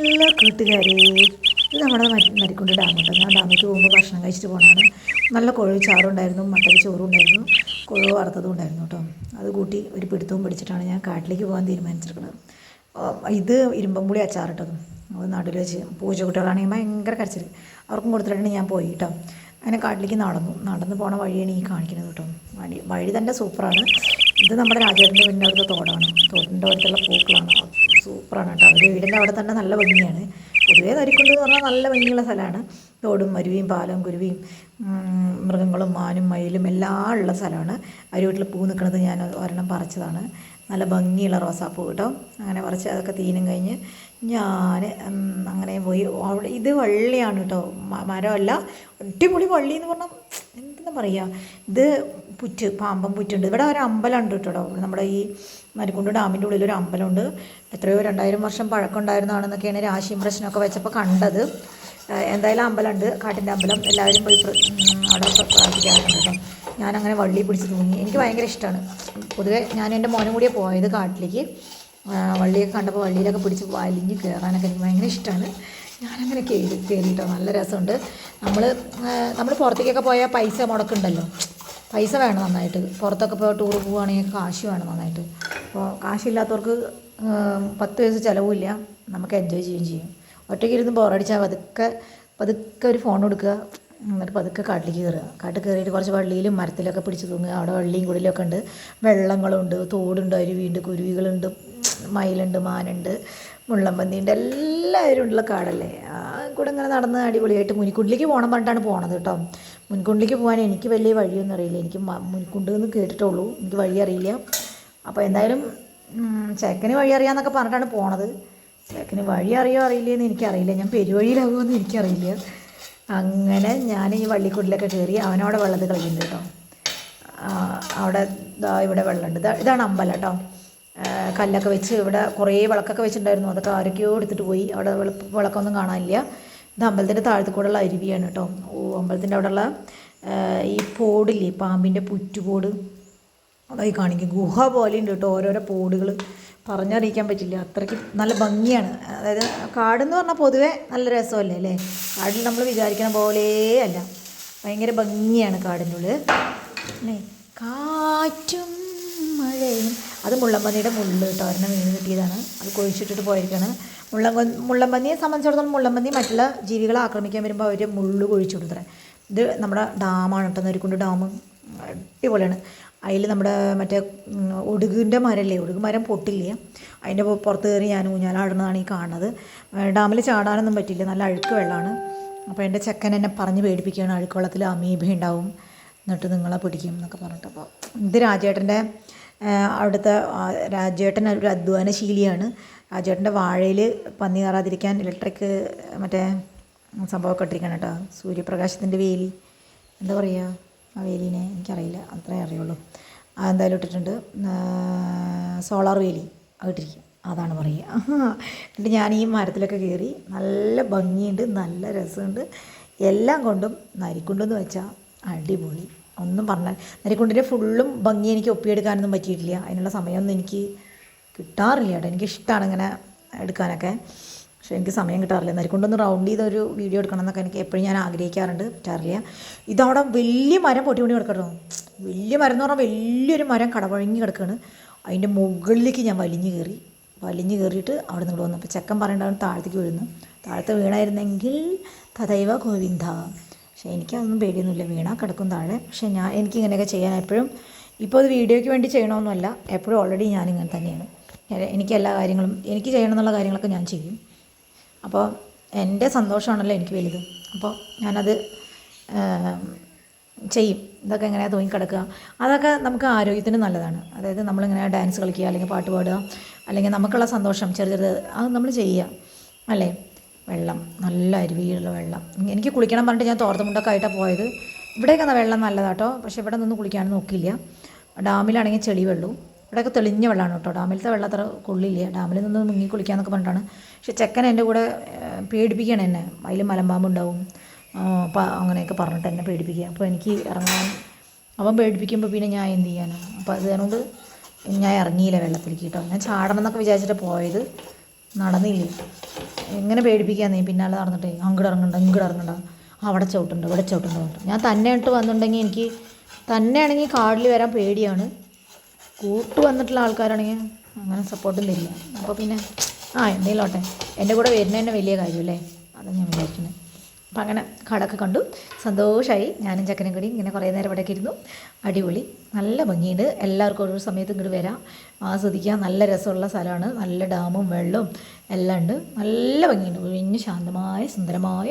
എല്ലാ കൂട്ടുകാരെ ഇത് നമ്മുടെ മരി- മരിക്കുണ്ട് ഡാമുണ്ട് ഞാൻ ഡാമിലേക്ക് പോകുമ്പോൾ ഭക്ഷണം കഴിച്ചിട്ട് പോകണതാണ് നല്ല കുഴവ് ചാറുണ്ടായിരുന്നു മട്ടരി ചോറും ഉണ്ടായിരുന്നു കുഴവ് വറുത്തതും ഉണ്ടായിരുന്നു കേട്ടോ. അത് കൂട്ടി ഒരു പിടുത്തവും പിടിച്ചിട്ടാണ് ഞാൻ കാട്ടിലേക്ക് പോകാൻ തീരുമാനിച്ചിരിക്കുന്നത്. ഇത് ഇരുമ്പമ്പുളി അച്ചാറിട്ടതും അത്. നടുവിൽ വെച്ച് പൂച്ചക്കുട്ടികളാണെങ്കിൽ ഭയങ്കര കരച്ചിൽ അവർക്കും കൊടുത്തിട്ടാണ് ഞാൻ പോയി കേട്ടോ. അങ്ങനെ കാട്ടിലേക്ക് നടന്നു. നടന്നു പോണ വഴിയാണ് ഈ കാണിക്കുന്നത് കേട്ടോ. വഴി വഴി തന്നെ സൂപ്പറാണ്. ഇത് നമ്മുടെ രാജേട്ടന്റെ അടുത്ത തോടാണ്. തോടിന്റെ അടുത്തുള്ള പൂക്കളാണ്. സൂപ്പറാണ് കേട്ടോ. അവരുടെ വീടിന്റെ അവിടെ തന്നെ നല്ല ഭംഗിയാണ്. പൊതുവേ നരിക്കുണ്ട് എന്ന് പറഞ്ഞാൽ നല്ല ഭംഗിയുള്ള സ്ഥലമാണ്. തോടും മരുവിയും പാലവും കുരുവിയും മൃഗങ്ങളും മാനും മയിലും എല്ലാം ഉള്ള സ്ഥലമാണ്. അവർ വീട്ടിൽ പൂ നിൽക്കുന്നത് ഞാൻ ഒരെണ്ണം പറിച്ചതാണ്. നല്ല ഭംഗിയുള്ള റോസാപ്പൂ കേട്ടോ. അങ്ങനെ പറിച്ച് അതൊക്കെ തീനും കഴിഞ്ഞ് ഞാൻ അങ്ങനെ പോയി. അവിടെ ഇത് വള്ളിയാണ് കേട്ടോ. മരമല്ല. അടിപൊളി വള്ളി എന്ന് പറഞ്ഞാൽ എന്താ പറയുക ഇത് പുറ്റ് പാമ്പം പുറ്റുണ്ട്. ഇവിടെ ഒരു അമ്പലം ഉണ്ട് കേട്ടോ. നമ്മുടെ ഈ മരിക്കുണ്ട് ഡാമിന്റെ ഉള്ളിൽ ഒരു അമ്പലമുണ്ട്. എത്രയോ രണ്ടായിരം വർഷം പഴക്കം ഉണ്ടായിരുന്നതാണെന്നൊക്കെയാണ് രാശിയും പ്രശ്നമൊക്കെ വെച്ചപ്പോൾ കണ്ടത്. എന്തായാലും അമ്പലമുണ്ട്. കാട്ടിന്റെ അമ്പലം. എല്ലാവരും പോയി അവിടെ പ്രാർത്ഥിക്കാറുണ്ട് ഞാനങ്ങനെ വള്ളി പിടിച്ച് തൂങ്ങി. എനിക്ക് ഭയങ്കര ഇഷ്ടമാണ് പൊതുവേ ഞാൻ എന്റെ മോനും കൂടിയേ പോയത് കാട്ടിലേക്ക്. വള്ളിയൊക്കെ കണ്ടപ്പോൾ വള്ളിയിലൊക്കെ പിടിച്ച് വലിഞ്ഞ് കയറാനൊക്കെ എനിക്ക് ഭയങ്കര ഇഷ്ടമാണ് ഞാനങ്ങനെ കയറി കയറിയിട്ടോ നല്ല രസമുണ്ട്. നമ്മൾ നമ്മൾ പുറത്തേക്കൊക്കെ പോയാൽ പൈസ മുടക്കുണ്ടല്ലോ പൈസ വേണം നന്നായിട്ട്. പുറത്തൊക്കെ പോയി ടൂർ പോവുകയാണെങ്കിൽ കാശ് വേണം നന്നായിട്ട്. അപ്പോൾ കാശില്ലാത്തവർക്ക് പത്ത് പൈസ ചിലവുമില്ല നമുക്ക് എൻജോയ് ചെയ്യുകയും ചെയ്യും. ഒറ്റയ്ക്ക് ഇരുന്ന് ബോറടിച്ചാൽ പതുക്കെ പതുക്കെ ഒരു ഫോൺ കൊടുക്കുക എന്നിട്ട് പതുക്കെ കാട്ടിലേക്ക് കയറുക. കാട്ടിൽ കയറിയിട്ട് കുറച്ച് വള്ളിയിലും മരത്തിലൊക്കെ പിടിച്ച് തൂങ്ങുക. അവിടെ വള്ളിയും കുടിലൊക്കെ ഉണ്ട്. വെള്ളങ്ങളുണ്ട് തോടുണ്ട് അരുവിയുണ്ട് കുരുവികളുണ്ട് മയിലുണ്ട് മാനുണ്ട്. മുള്ളമ്പന്നിയുണ്ട് എല്ലാവരും ഉള്ള കാടല്ലേ? ആ കൂടെ ഇങ്ങനെ നടന്ന് അടിപൊളിയായിട്ട് മുനിക്കുണ്ടിലേക്ക് പോകണം പറഞ്ഞിട്ടാണ് പോണത് കേട്ടോ. മുൻകുണ്ടിലേക്ക് പോകാൻ എനിക്ക് വലിയ വഴിയൊന്നും അറിയില്ല. എനിക്ക് മുൻകുണ്ട് എന്ന് കേട്ടിട്ടുള്ളൂ. എനിക്ക് വഴി അറിയില്ല. അപ്പോൾ എന്തായാലും ചേക്കന് വഴി അറിയാമെന്നൊക്കെ പറഞ്ഞിട്ടാണ് പോണത്. ചേക്കന് വഴി അറിയോ അറിയില്ലെന്ന് എനിക്കറിയില്ല. ഞാൻ പെരുവഴിയിലാകുമെന്ന് എനിക്കറിയില്ല. അങ്ങനെ ഞാൻ ഈ വള്ളിക്കുണ്ടിലൊക്കെ കയറി അവനവിടെ വെള്ളത്തിൽ കളിക്കുന്നുണ്ട് കേട്ടോ. അവിടെ ഇവിടെ വെള്ളമുണ്ട്. ഇതാ ഇതാണ് അമ്പലം കേട്ടോ. കല്ലൊക്കെ വെച്ച് ഇവിടെ കുറേ വിളക്കൊക്കെ വെച്ചിട്ടുണ്ടായിരുന്നു. അതൊക്കെ ആരൊക്കെയോ എടുത്തിട്ട് പോയി. അവിടെ വിളക്കൊന്നും കാണാനില്ല. ഇത് അമ്പലത്തിന്റെ താഴത്തു കൂടെയുള്ള അരുവിയാണ് കേട്ടോ. ഓ അമ്പലത്തിന്റെ അവിടെയുള്ള ഈ പോടില്ലേ പാമ്പിന്റെ പുറ്റുപോട്. അതായി കാണിക്കും. ഗുഹ പോലെ ഉണ്ട് കേട്ടോ. ഓരോരോ പോടുകൾ പറഞ്ഞറിയിക്കാൻ പറ്റില്ല. അത്രയ്ക്ക് നല്ല ഭംഗിയാണ്. അതായത് കാടെന്ന് പറഞ്ഞാൽ പൊതുവേ നല്ല രസമല്ലേ അല്ലേ? കാടിൽ നമ്മൾ വിചാരിക്കുന്ന പോലെ അല്ല. ഭയങ്കര ഭംഗിയാണ് കാടിന്റെ ഉള്ളിൽ അല്ലേ കാറ്റും മഴയും. അത് മുള്ളമ്പന്നിയുടെ മുള്ളിൽ കേട്ടോ ഒരെണ്ണം വീണ് കിട്ടിയതാണ്. അത് കൊഴിച്ചിട്ടിട്ട് പോയിരിക്കുകയാണ് മുള്ളമ്പ മുള്ളമ്പന്നിയെ സംബന്ധിച്ചിടത്തോളം മുള്ളമ്പന്നി മറ്റുള്ള ജീവികളെ ആക്രമിക്കാൻ വരുമ്പോൾ അവർ മുള്ള് കൊഴിച്ചു കൊടുത്തേ ഇത് നമ്മുടെ ഡാമാണ് കേട്ടോ നരിക്കുണ്ട് ഡാം. അടിപൊളിയാണ്. അതിൽ നമ്മുടെ മറ്റേ ഒടുകിന്റെ മരമല്ലേ ഒടുക് മരം പൊട്ടില്ലേ? അതിന്റെ പുറത്ത് കയറി ഞാൻ ഊഞ്ഞാലാടുന്നതാണ് ഈ കാണുന്നത്. ഡാമിൽ ചാടാനൊന്നും പറ്റില്ല നല്ല അഴുക്ക് വെള്ളമാണ്. അപ്പോൾ എന്റെ ചെക്കൻ എന്നെ പറഞ്ഞ് പേടിപ്പിക്കുകയാണ് അഴുക്കുവെള്ളത്തിൽ അമീബ ഉണ്ടാവും എന്നിട്ട് നിങ്ങളെ പിടിക്കും എന്നൊക്കെ പറഞ്ഞിട്ട്. അപ്പോൾ ഇത് രാജേട്ടന്റെ അവിടുത്തെ രാജേട്ടൻ ഒരു അധ്വാനശീലിയാണ്. രാജേട്ടന്റെ വാഴയിൽ പന്നി കയറാതിരിക്കാൻ ഇലക്ട്രിക് മറ്റേ സംഭവമൊക്കെ ഇട്ടിരിക്കണം കേട്ടോ. സൂര്യപ്രകാശത്തിന്റെ വേലി. എന്താ പറയുക? ആ വേലിനെ എനിക്കറിയില്ല. അത്രേ അറിയുള്ളൂ. എന്തായാലും ഇട്ടിട്ടുണ്ട്. സോളാർ വേലി. അത് ഇട്ടിരിക്കും അതാണ് പറയുക. എന്നിട്ട് ഞാൻ ഈ മരത്തിലൊക്കെ കയറി നല്ല ഭംഗിയുണ്ട്. നല്ല രസമുണ്ട്. എല്ലാം കൊണ്ടും നരിക്കുണ്ടെന്ന് വെച്ചാൽ അടിപൊളി. ഒന്നും പറഞ്ഞാൽ നരിക്കുണ്ടിന്റെ ഫുള്ളും ഭംഗി എനിക്ക് ഒപ്പിയെടുക്കാനൊന്നും പറ്റിയിട്ടില്ല. അതിനുള്ള സമയമൊന്നും എനിക്ക് കിട്ടാറില്ല കേട്ടോ. എനിക്കിഷ്ടമാണ് ഇങ്ങനെ എടുക്കാനൊക്കെ. പക്ഷേ എനിക്ക് സമയം കിട്ടാറില്ല. നരിക്കൊണ്ടൊന്ന് റൗണ്ട് ചെയ്ത ഒരു വീഡിയോ എടുക്കണം എന്നൊക്കെ എനിക്ക് എപ്പോഴും ഞാൻ ആഗ്രഹിക്കാറുണ്ട്. പറ്റാറില്ല ഇതവിടെ വലിയ മരം പൊട്ടി പൊടി കിടക്കട്ടോ. വലിയ മരം എന്ന് പറഞ്ഞാൽ വലിയൊരു മരം കടവഴങ്ങി കിടക്കുകയാണ് അതിന്റെ മുകളിലേക്ക് ഞാൻ വലിഞ്ഞു കയറി. വലിഞ്ഞു കയറിയിട്ട് അവിടെ നിന്ന് വന്നു. അപ്പോൾ ചെക്കൻ പറയേണ്ടവൻ താഴത്തേക്ക് വീഴുന്നു. താഴത്ത് വീണായിരുന്നെങ്കിൽ തഥൈവ ഗോവിന്ദ. പക്ഷേ എനിക്കതൊന്നും പേടിയൊന്നുമില്ല. വീണാൽ കിടക്കും താഴെ. പക്ഷേ ഞാൻ എനിക്ക് എനിക്കിങ്ങനെയൊക്കെ ചെയ്യാൻ എപ്പോഴും ഇപ്പോൾ അത് വീഡിയോയ്ക്ക് വേണ്ടി ചെയ്യണമെന്നല്ല എപ്പോഴും ഓൾറെഡി ഞാൻ ഇങ്ങനെ തന്നെയാണ് എനിക്ക് എല്ലാ കാര്യങ്ങളും എനിക്ക് ചെയ്യണം എന്നുള്ള കാര്യങ്ങളൊക്കെ ഞാൻ ചെയ്യും. അപ്പോൾ എന്റെ സന്തോഷമാണല്ലോ എനിക്ക് വലുത്. അപ്പോൾ ഞാനത് ചെയ്യും. ഇതൊക്കെ എങ്ങനെയാണ് തൂങ്ങിക്കിടക്കുക? അതൊക്കെ നമുക്ക് ആരോഗ്യത്തിന് നല്ലതാണ്. അതായത് നമ്മളിങ്ങനെ ഡാൻസ് കളിക്കുക അല്ലെങ്കിൽ പാട്ട് പാടുക അല്ലെങ്കിൽ നമുക്കുള്ള സന്തോഷം ചെറു ചെറുത് അത് നമ്മൾ ചെയ്യുക. അല്ലേ? വെള്ളം നല്ല അരുവിയുള്ള വെള്ളം. എനിക്ക് കുളിക്കണം പറഞ്ഞിട്ട് ഞാൻ തോർത്തുമുണ്ടൊക്കെ ആയിട്ടാണ് പോയത്. ഇവിടെയൊക്കെ വെള്ളം നല്ലതാട്ടോ. പക്ഷേ ഇവിടെ നിന്ന് കുളിക്കാൻ നോക്കില്ല ഡാമിലാണെങ്കിൽ ചെളി വെള്ളവും. ഇവിടെയൊക്കെ തെളിഞ്ഞ വെള്ളമാണ് കേട്ടോ. ഡാമിലത്തെ വെള്ളം അത്ര കൊള്ളില്ല. ഡാമിൽ നിന്ന് മുങ്ങി കുളിക്കാന്നൊക്കെ പറഞ്ഞിട്ടാണ്. പക്ഷേ ചെക്കൻ എന്റെ കൂടെ പേടിപ്പിക്കുകയാണ് എന്നെ. അതിൽ മലമ്പാമ്പുണ്ടാവും. അപ്പം അങ്ങനെയൊക്കെ പറഞ്ഞിട്ട് എന്നെ പേടിപ്പിക്കുക അപ്പോൾ എനിക്ക് ഇറങ്ങാൻ അവൻ പേടിപ്പിക്കുമ്പോൾ പിന്നെ ഞാൻ എന്ത് ചെയ്യാനാണ് അപ്പോൾ അതുകൊണ്ട് ഞാൻ ഇറങ്ങിയില്ല വെള്ളത്തിലേക്ക് കേട്ടോ. ഞാൻ ചാടണം എന്നൊക്കെ വിചാരിച്ചിട്ട് പോയത്. നടന്നില്ലേ? എങ്ങനെ പേടിപ്പിക്കാൻ നീ? പിന്നാലെ നടന്നിട്ടേ അങ്ങോട്ട് ഇറങ്ങണ്ട ഇങ്ങോട്ട് ഇറങ്ങണ്ട. അവിടെ ചവിട്ടുണ്ട് ഇവിടെ ചവിട്ടുണ്ട് പറഞ്ഞു ഞാൻ തന്നെ ആയിട്ട് വന്നിട്ടുണ്ടെങ്കിൽ എനിക്ക് തന്നെയാണെങ്കിൽ കാടിൽ വരാൻ പേടിയാണ്. കൂട്ട് വന്നിട്ടുള്ള ആൾക്കാരാണെങ്കിൽ അങ്ങനെ സപ്പോർട്ടും തരില്ല അപ്പോൾ പിന്നെ ആ എന്തെങ്കിലും ഓട്ടെ എന്റെ കൂടെ വരുന്നതന്നെ വലിയ കാര്യമല്ലേ? അതാണ് ഞാൻ വിചാരിക്കുന്നത് അപ്പം അങ്ങനെ കാടൊക്കെ കണ്ടു. സന്തോഷമായി ഞാനും ചക്കനും കൂടി ഇങ്ങനെ കുറേ നേരം ഇവിടെ ഇരുന്നു. അടിപൊളി. നല്ല ഭംഗിയുണ്ട്. എല്ലാവർക്കും ഒരു സമയത്ത് ഇങ്ങോട്ട് വരാം. ആസ്വദിക്കാം. നല്ല രസമുള്ള സ്ഥലമാണ്. നല്ല ഡാമും വെള്ളവും എല്ലാം ഉണ്ട്. നല്ല ഭംഗിയുണ്ട്. ഒഴിഞ്ഞ് ശാന്തമായ സുന്ദരമായ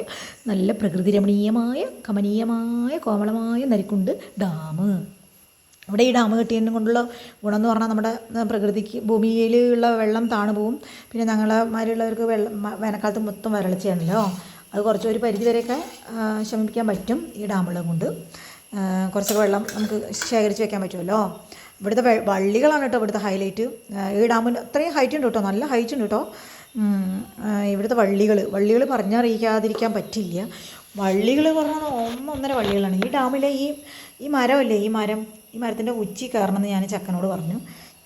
നല്ല പ്രകൃതി രമണീയമായ കമനീയമായ കോമളമായ നരിക്കുണ്ട് ഡാം. ഇവിടെ ഈ ഡാം കെട്ടിയതിനെ കൊണ്ടുള്ള ഗുണം എന്ന് പറഞ്ഞാൽ നമ്മുടെ പ്രകൃതിക്ക് ഭൂമിയിലുള്ള വെള്ളം താണു പോവും പിന്നെ ഞങ്ങളെ മാതിരിയുള്ളവർക്ക് വെള്ളം വേനൽക്കാലത്ത് മൊത്തം വരൾച്ചയാണല്ലോ. അത് കുറച്ച് ഒരു പരിധി വരെയൊക്കെ ശമിപ്പിക്കാൻ പറ്റും ഈ ഡാമുള്ളത് കൊണ്ട്. കുറച്ചൊക്കെ വെള്ളം നമുക്ക് ശേഖരിച്ച് വെക്കാൻ പറ്റുമല്ലോ. ഇവിടുത്തെ വള്ളികളാണ് കേട്ടോ ഇവിടുത്തെ ഹൈലൈറ്റ് ഈ ഡാമിന് അത്രയും ഹൈറ്റ് ഉണ്ട് കേട്ടോ നല്ല ഹൈറ്റ് ഉണ്ട് കേട്ടോ. ഇവിടുത്തെ വള്ളികൾ വള്ളികൾ പറഞ്ഞറിയിക്കാതിരിക്കാൻ പറ്റില്ല. വള്ളികൾ പറഞ്ഞാൽ ഒന്നൊന്നര വള്ളികളാണ്. ഈ ഡാമിലെ ഈ ഈ മരമല്ലേ ഈ മരം ഈ മരത്തിന്റെ ഉച്ചി കയറണമെന്ന് ഞാൻ ചക്കനോട് പറഞ്ഞു.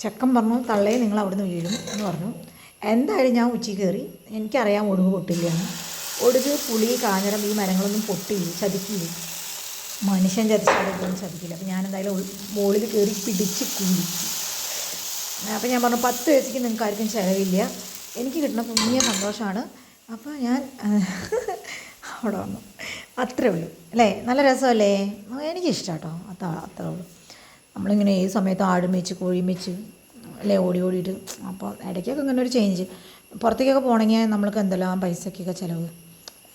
ചക്കൻ പറഞ്ഞു തള്ളയെ നിങ്ങൾ അവിടുന്ന് വീഴും എന്ന് പറഞ്ഞു. എന്തായാലും ഞാൻ ഉച്ചി കയറി. എനിക്കറിയാം ഒഴിവ് പൊട്ടില്ല ഒടുക് പുളി കാഞ്ഞിരം ഈ മരങ്ങളൊന്നും പൊട്ടിയില്ല ചതിക്കില്ല മനുഷ്യൻ ചതിച്ചാലും ചതിക്കില്ല. അപ്പം ഞാൻ എന്തായാലും മുകളിൽ കയറി പിടിച്ച് കുലിച്ചു അപ്പോൾ ഞാൻ പറഞ്ഞു പത്ത് വയസ്സിക്ക് നിങ്ങൾക്ക് ആർക്കും ചിലവില്ല. എനിക്ക് കിട്ടുന്ന പുണ്യ സന്തോഷമാണ് അപ്പോൾ ഞാൻ അവിടെ വന്നു. അത്രേ ഉള്ളൂ. അല്ലേ? നല്ല രസമല്ലേ? എനിക്കിഷ്ടം കേട്ടോ അത്ര അത്രേ ഉള്ളൂ. നമ്മളിങ്ങനെ ഏത് സമയത്ത് ആടും വെച്ച് കോഴിയും വെച്ച് അല്ലേ ഓടി ഓടിയിട്ട്. അപ്പോൾ ഇടയ്ക്കൊക്കെ ഇങ്ങനെ ഒരു ചേഞ്ച് പുറത്തേക്കൊക്കെ പോകണമെങ്കിൽ നമ്മൾക്ക് എന്തെല്ലാം പൈസക്കൊക്കെ ചിലവ്?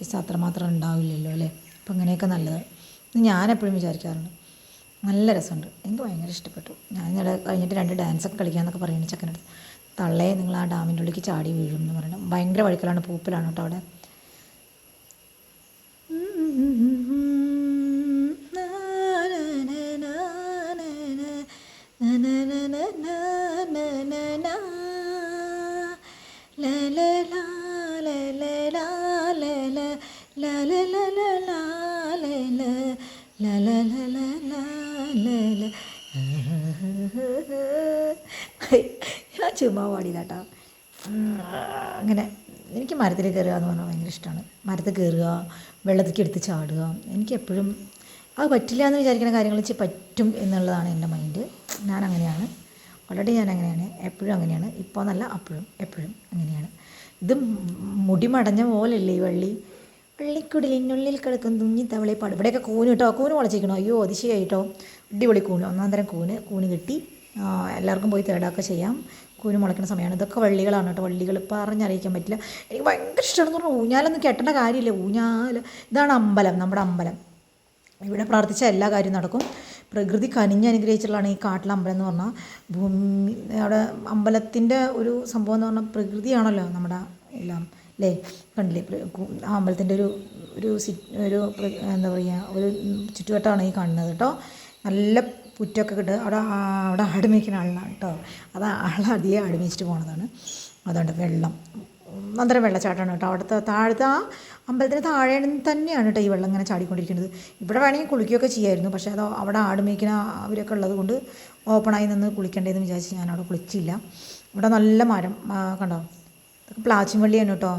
പൈസ അത്രമാത്രം ഉണ്ടാവില്ലല്ലോ അല്ലേ? അപ്പം അങ്ങനെയൊക്കെ നല്ലത്. ഞാൻ എപ്പോഴും വിചാരിക്കാറുണ്ട്. നല്ല രസമുണ്ട്. എനിക്ക് ഭയങ്കര ഇഷ്ടപ്പെട്ടു. ഞാൻ ഇന്നലെ കഴിഞ്ഞിട്ട് രണ്ട് ഡാൻസൊക്കെ കളിക്കാമെന്നൊക്കെ പറയുന്നു ചെക്കനടുത്ത്. തള്ളേ നിങ്ങൾ ആ ഡാമിന്റെ ഉള്ളിലേക്ക് ചാടി വീഴും എന്ന് പറയുന്നത് ഭയങ്കര വഴുക്കലാണ് പൂപ്പിലാണ് കേട്ടോ അവിടെ. ഞാൻ ചുമ്മാ പാടിയതാട്ടോ അങ്ങനെ എനിക്ക് മരത്തിൽ കയറുക എന്ന് പറഞ്ഞാൽ ഭയങ്കര ഇഷ്ടമാണ് മരത്തിൽ കയറുക വെള്ളത്തിലേക്ക് എടുത്ത് ചാടുക എനിക്ക് എപ്പോഴും അത് പറ്റില്ല എന്ന് വിചാരിക്കുന്ന കാര്യങ്ങൾ വെച്ച് പറ്റും എന്നുള്ളതാണ് എന്റെ മൈൻഡ് ഞാൻ അങ്ങനെയാണ് ഓൾറെഡി ഞാൻ അങ്ങനെയാണ് എപ്പോഴും അങ്ങനെയാണ് ഇപ്പോൾ എന്നല്ല അപ്പോഴും എപ്പോഴും അങ്ങനെയാണ് ഇത് മുടി മടഞ്ഞ പോലല്ലേ ഈ വള്ളി വള്ളിക്കുടലിനുള്ളിൽ കിടക്കും തുഞ്ഞി തവളെ പാട് ഇവിടെയൊക്കെ കൂന് കേട്ടോ കൂന് മുളച്ചിരിക്കണോ അയ്യോ അതിശയായിട്ടോ അടിപൊളി കൂന് ഒന്നാം തരം കൂന് കൂന് കിട്ടി. എല്ലാവർക്കും പോയി തേടാക്കെ ചെയ്യാം. കൂന് മുളയ്ക്കുന്ന സമയമാണ്. ഇതൊക്കെ വള്ളികളാണ് കേട്ടോ വള്ളികൾ പറഞ്ഞറിയിക്കാൻ പറ്റില്ല. എനിക്ക് ഭയങ്കര ഇഷ്ടമാണെന്ന് പറഞ്ഞാൽ ഊഞ്ഞാലൊന്നും കെട്ടേണ്ട കാര്യമില്ല. ഊഞ്ഞാൽ ഇതാണ് അമ്പലം. നമ്മുടെ അമ്പലം. ഇവിടെ പ്രാർത്ഥിച്ച എല്ലാ കാര്യവും നടക്കും. പ്രകൃതി കനിഞ്ഞ് അനുഗ്രഹിച്ചിട്ടുള്ളതാണ് ഈ കാട്ടിലെ അമ്പലം എന്ന് പറഞ്ഞാൽ ഭൂമി അവിടെ അമ്പലത്തിന്റെ ഒരു സംഭവം എന്ന് പറഞ്ഞാൽ പ്രകൃതിയാണല്ലോ നമ്മുടെ എല്ലാം. അല്ലേ കണ്ടില്ലേ? ആ അമ്പലത്തിന്റെ ഒരു ഒരു ഒരു എന്താ പറയുക ഒരു ചുറ്റുവട്ടമാണ് ഈ കാണുന്നത് കേട്ടോ നല്ല പുറ്റൊക്കെ കിട്ടുക അവിടെ അവിടെ ആട് മേയ്ക്കുന്ന ആളാണ് കേട്ടോ അത് ആളധികം ആട് മേയിച്ചിട്ട് പോണതാണ്. അതുകൊണ്ട് വെള്ളം. അന്നേരം വെള്ളച്ചാട്ടമാണ് കേട്ടോ അവിടുത്തെ താഴത്തെ ആ അമ്പലത്തിന് താഴെ തന്നെയാണ് കേട്ടോ ഈ വെള്ളം ഇങ്ങനെ ചാടിക്കൊണ്ടിരിക്കുന്നത്. ഇവിടെ വേണമെങ്കിൽ കുളിക്കുകയൊക്കെ ചെയ്യായിരുന്നു. പക്ഷേ അത് അവിടെ ആടുമേക്കുന്ന അവരൊക്കെ ഉള്ളത് കൊണ്ട് ഓപ്പണായി നിന്ന് കുളിക്കേണ്ടതെന്ന് വിചാരിച്ച് ഞാൻ അവിടെ കുളിച്ചില്ല. ഇവിടെ നല്ല മരം കണ്ടോ? ഇതൊക്കെ പ്ലാച്ചിൻ വള്ളിയാണ് കേട്ടോ.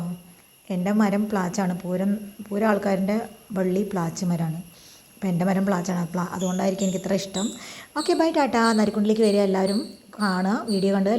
എന്റെ മരം പ്ലാച്ചാണ്. പൂരം പൂരം ആൾക്കാരുടെ വള്ളി പ്ലാച്ച് മരമാണ്. അപ്പോൾ എന്റെ മരം പ്ലാച്ചാണ്. പ്ലാ അതുകൊണ്ടായിരിക്കും എനിക്ക് ഇത്ര ഇഷ്ടം. Okay bye Tata. നരിക്കുണ്ടിലേക്ക് വരിക എല്ലാവരും കാണുക വീഡിയോ കണ്ട്